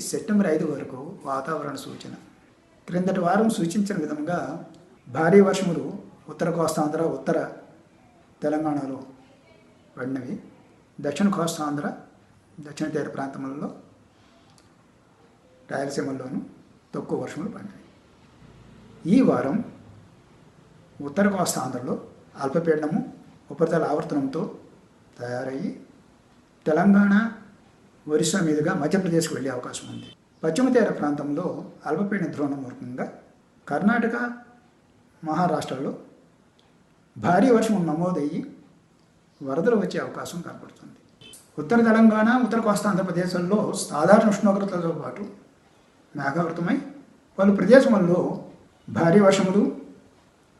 September ఐదు వరకు వాతావరణ సూచన. క్రిందటి వారం సూచించిన విధంగా భారీ వర్షములు ఉత్తర కోస్తాంధ్ర ఉత్తర తెలంగాణలో పడినవి. దక్షిణ కోస్తాంధ్ర దక్షిణ తీర ప్రాంతములలో రాయలసీమల్లోనూ తక్కువ వర్షములు పడినవి. ఈ వారం ఉత్తర కోస్తాంధ్రలో అల్పపీడనము ఉపరితల ఆవర్తనంతో తయారయ్యి తెలంగాణ ఒరిస్సా మీదుగా మధ్యప్రదేశ్కు వెళ్ళే అవకాశం ఉంది. పశ్చిమ తీర ప్రాంతంలో అల్పపీడన ద్రోణం మూలకంగా కర్ణాటక మహారాష్ట్రలో భారీ వర్షం నమోదయ్యి వరదలు వచ్చే అవకాశం కనపడుతుంది. ఉత్తర తెలంగాణ ఉత్తర కోస్తా ఆంధ్రప్రదేశ్లో సాధారణ ఉష్ణోగ్రతలతో పాటు మేఘావృతమై పలు ప్రదేశముల్లో భారీ వర్షములు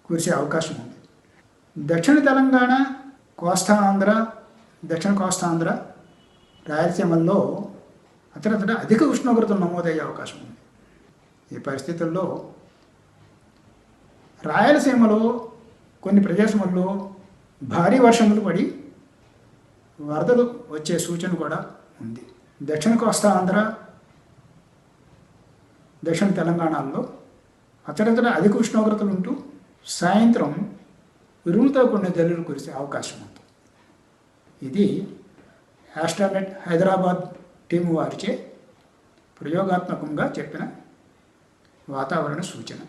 కురిసే అవకాశం ఉంది. దక్షిణ తెలంగాణ కోస్తా ఆంధ్ర దక్షిణ కోస్తా ఆంధ్ర రాయలసీమల్లో అతరతట అధిక ఉష్ణోగ్రతలు నమోదయ్యే అవకాశం ఉంది. ఈ పరిస్థితుల్లో రాయలసీమలో కొన్ని ప్రదేశముల్లో భారీ వర్షములు పడి వరదలు వచ్చే సూచన కూడా ఉంది. దక్షిణ కోస్తా ఆంధ్ర దక్షిణ తెలంగాణలో అతరతర అధిక ఉష్ణోగ్రతలు ఉంటూ సాయంత్రం ఉరుముతో కొన్ని జల్లులు కురిసే అవకాశం ఉంది. ఇది ఆస్ట్రానెట్ హైదరాబాద్ టీము వారిచే ప్రయోగాత్మకంగా చెప్పిన వాతావరణ సూచన.